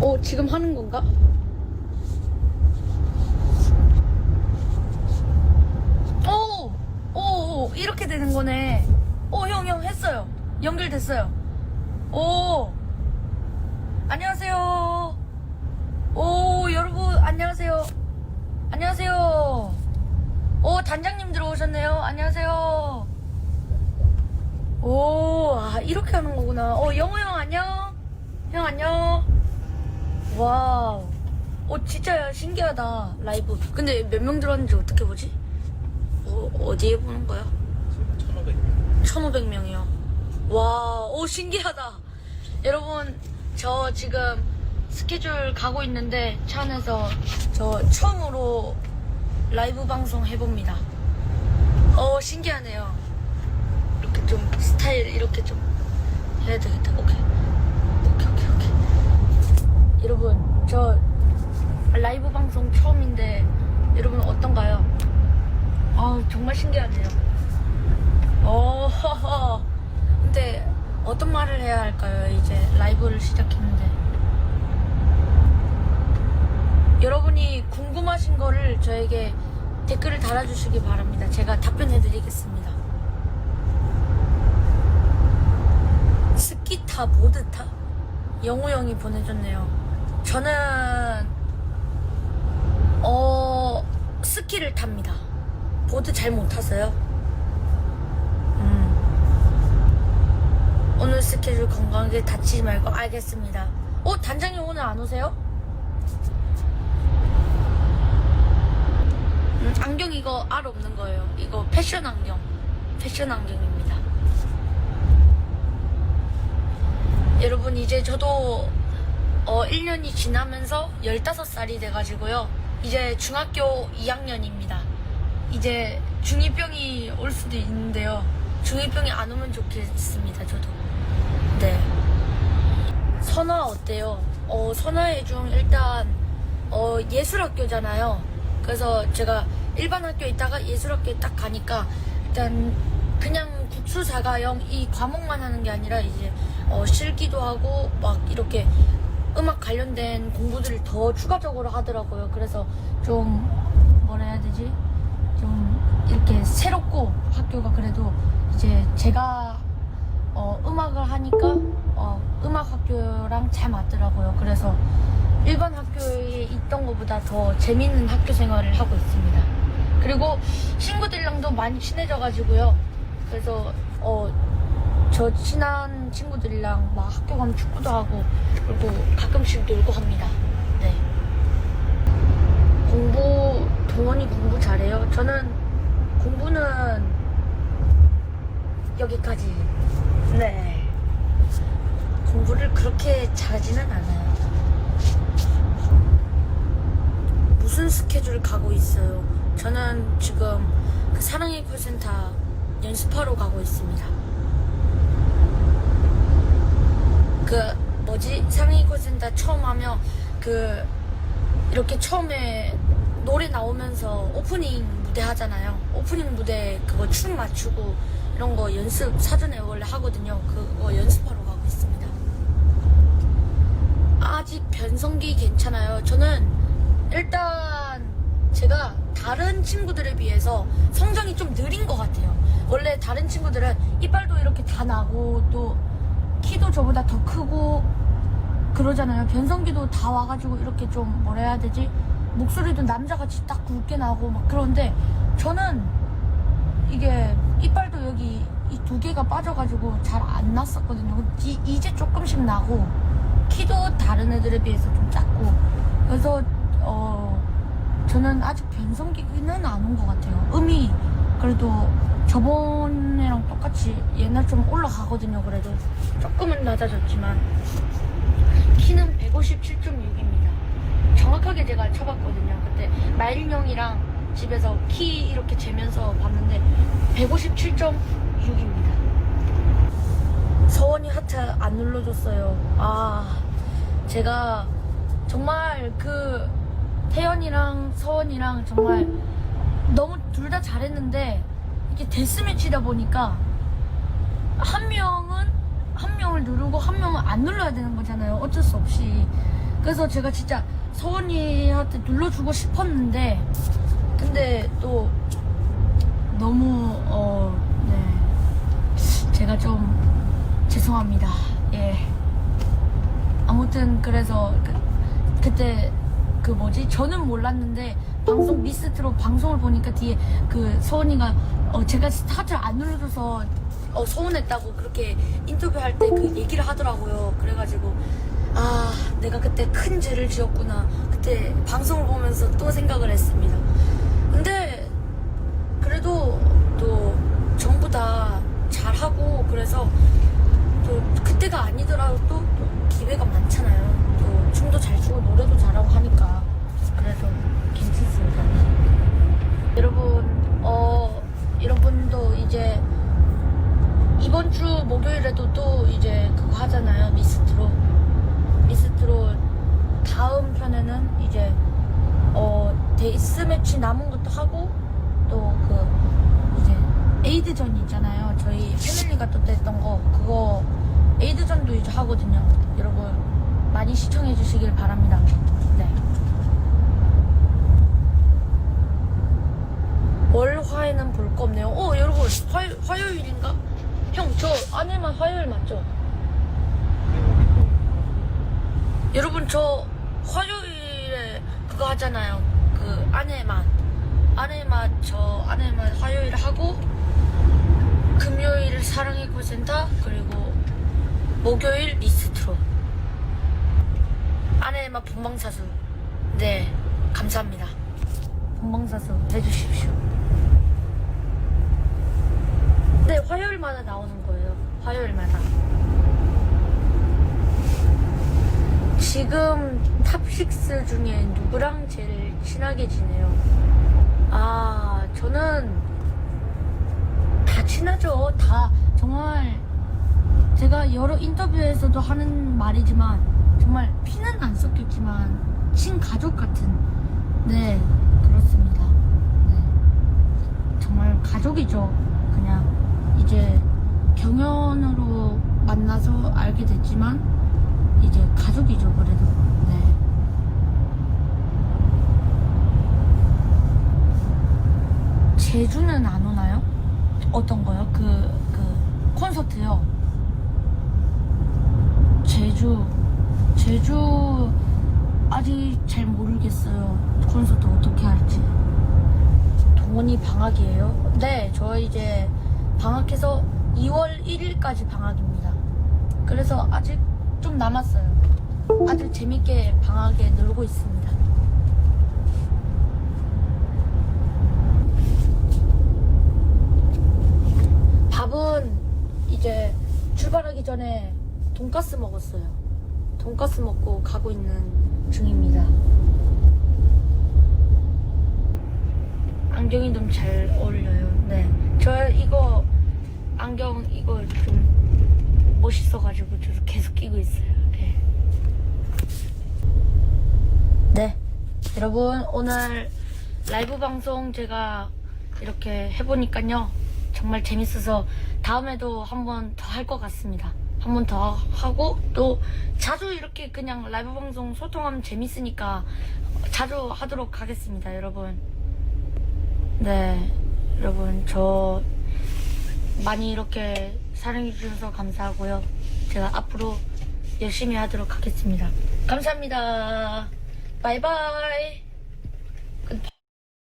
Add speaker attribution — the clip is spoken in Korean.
Speaker 1: 어, 지금 하는 건가? 오! 오, 오, 이렇게 되는 거네. 오, 형, 형, 했어요. 연결됐어요. 오! 안녕하세요. 오, 여러분, 안녕하세요. 안녕하세요. 오, 단장님 들어오셨네요. 안녕하세요. 오, 아, 이렇게 하는 거구나. 어, 영호 형, 안녕. 형, 안녕. 와우. 어, 진짜 신기하다. 라이브. 근데 몇 명 들어왔는지 어떻게 보지? 어, 어디에 보는 거야?
Speaker 2: 1500명.
Speaker 1: 1500명이요. 와, 오, 신기하다. 여러분, 저 지금 스케줄 가고 있는데 차 안에서 저 처음으로 라이브 방송 해봅니다. 어, 신기하네요. 이렇게 좀 스타일 이렇게 좀 해야 되겠다. 오케이. 여러분, 저 라이브 방송 처음인데 여러분 어떤가요? 아, 정말 신기하네요. 어, 근데 어떤 말을 해야 할까요? 이제 라이브를 시작했는데. 여러분이 궁금하신 거를 저에게 댓글을 달아주시기 바랍니다. 제가 답변해드리겠습니다. 스키타, 보드타? 영우 형이 보내줬네요. 저는, 어, 스키를 탑니다. 보드 잘못 타서요. 음. 오늘 스케줄 건강하게 다치지 말고 알겠습니다. 어, 단장님 오늘 안 오세요? 음, 안경 이거 알 없는 거예요. 이거 패션 안경. 패션 안경입니다. 여러분, 이제 저도 어, 1년이 지나면서 15살이 돼가지고요. 이제 중학교 2학년입니다. 이제 중2병이 올 수도 있는데요. 중2병이 안 오면 좋겠습니다, 저도. 네. 선화 어때요? 어, 선화의 중 일단, 어, 예술학교잖아요. 그래서 제가 일반 학교에 있다가 예술학교에 딱 가니까 일단 그냥 국수사가형 이 과목만 하는 게 아니라 이제 어, 실기도 하고 막 이렇게 음악 관련된 공부들을 더 추가적으로 하더라고요. 그래서 좀 뭐라 해야 되지? 좀 이렇게 새롭고 학교가 그래도 이제 제가 어, 음악을 하니까 어, 음악 학교랑 잘 맞더라고요. 그래서 일반 학교에 있던 것보다 더 재밌는 학교 생활을 하고 있습니다. 그리고 친구들이랑도 많이 친해져가지고요. 그래서 어, 저 친한 친구들이랑 막 학교 가면 축구도 하고 그리고 가끔씩 놀고 합니다. 네. 공부 동원이 공부 잘해요. 저는 공부는 여기까지. 네. 공부를 그렇게 잘하지는 않아요. 무슨 스케줄 가고 있어요? 저는 지금 그 사랑의 콜센터 연습하러 가고 있습니다. 그 뭐지 사랑의 콜센터 처음 하면 그 이렇게 처음에 노래 나오면서 오프닝 무대 하잖아요. 오프닝 무대 그거 춤 맞추고 이런 거 연습 사전에 원래 하거든요. 그거 연습하러 가고 있습니다. 아직 변성기 괜찮아요. 저는 일단 제가 다른 친구들에 비해서 성장이 좀 느린 것 같아요. 원래 다른 친구들은 이빨도 이렇게 다 나고 또 키도 저보다 더 크고 그러잖아요. 변성기도 다 와가지고 이렇게 좀 뭐라 해야 되지? 목소리도 남자같이 딱 굵게 나고 막 그런데 저는 이게 이빨도 여기 이 두 개가 빠져가지고 잘 안 났었거든요. 이, 이제 조금씩 나고 키도 다른 애들에 비해서 좀 작고 그래서 어 저는 아직 변성기는 안 온 것 같아요. 음이 그래도 저번에랑 똑같이 옛날 좀 올라가거든요. 그래도 조금은 낮아졌지만 키는 157.6입니다. 정확하게 제가 쳐봤거든요. 그때 마일령이랑 집에서 키 이렇게 재면서 봤는데 157.6입니다. 서원이 하트 안 눌러줬어요. 아, 제가 정말 그 태연이랑 서원이랑 정말 너무 둘 다 잘했는데 이게 데스매치다 보니까 한 명은 한 명을 누르고 한 명은 안 눌러야 되는 거잖아요. 어쩔 수 없이. 그래서 제가 진짜 서원이한테 눌러주고 싶었는데 근데 또 너무 어 네. 제가 좀 죄송합니다. 예. 아무튼 그래서 그, 그때 그 뭐지 저는 몰랐는데 방송 미스트로 방송을 보니까 뒤에 그 서원이가 어 제가 스타트 안 눌러줘서 어 서운했다고 그렇게 인터뷰할 때 그 얘기를 하더라고요. 그래가지고 아 내가 그때 큰 죄를 지었구나. 그때 방송을 보면서 또 생각을 했습니다. 근데 그래도 또 전부 다 잘하고 그래서 또 그때가 아니더라도 또, 또 기회가 많잖아요. 또 춤도 잘 추고 노래도 잘하고 하니까 그래서 괜찮습니다. 여러분 어 여러분도 이제 이번 주 목요일에도 또 이제 그거 하잖아요. 미스트로. 미스트로 다음 편에는 이제 어 데이스 매치 남은 것도 하고 또 그 이제 에이드전 있잖아요. 저희 패밀리가 또 뗐던 거 그거 에이드전도 이제 하거든요. 여러분 많이 시청해 주시길 바랍니다 네 월화에는 볼 거 없네요 어 여러분 화, 화요일인가? 형저 안에만 화요일 맞죠? 여러분 저 화요일에 그거 하잖아요. 그 아내만 아내만 저 아내만 화요일 하고 금요일 사랑의 콜센터 그리고 목요일 리스트로 아내만 본방사수 네 감사합니다. 본방사수 해주십시오. 네 화요일마다 나오는 거예요. 화요일마다. 지금 탑6 중에 누구랑 제일 친하게 지내요? 아, 저는 다 친하죠. 다 정말 제가 여러 인터뷰에서도 하는 말이지만 정말 피는 안 섞였지만 친가족 같은 네, 그렇습니다. 네. 정말 가족이죠. 이제 경연으로 만나서 알게 됐지만 이제 가족이죠 그래도 네. 제주는 안 오나요? 어떤 거요? 그, 그 콘서트요 제주 제주 아직 잘 모르겠어요 콘서트 어떻게 할지 동원이 방학이에요? 네, 저 이제 방학해서 2월 1일까지 방학입니다. 그래서 아직 좀 남았어요. 아주 재밌게 방학에 놀고 있습니다. 밥은 이제 출발하기 전에 돈가스 먹었어요. 돈가스 먹고 가고 있는 중입니다. 안경이 너무 잘 어울려요. 네. 저 이거 안경 이거 좀 멋있어가지고 저도 계속 끼고 있어요. 네. 네. 여러분 오늘 라이브 방송 제가 이렇게 해보니까요 정말 재밌어서 다음에도 한 번 더 할 것 같습니다. 한 번 더 하고 또 자주 이렇게 그냥 라이브 방송 소통하면 재밌으니까 자주 하도록 하겠습니다, 여러분. 네, 여러분 저 많이 이렇게 사랑해 주셔서 감사하고요. 제가 앞으로 열심히 하도록 하겠습니다. 감사합니다. 바이바이.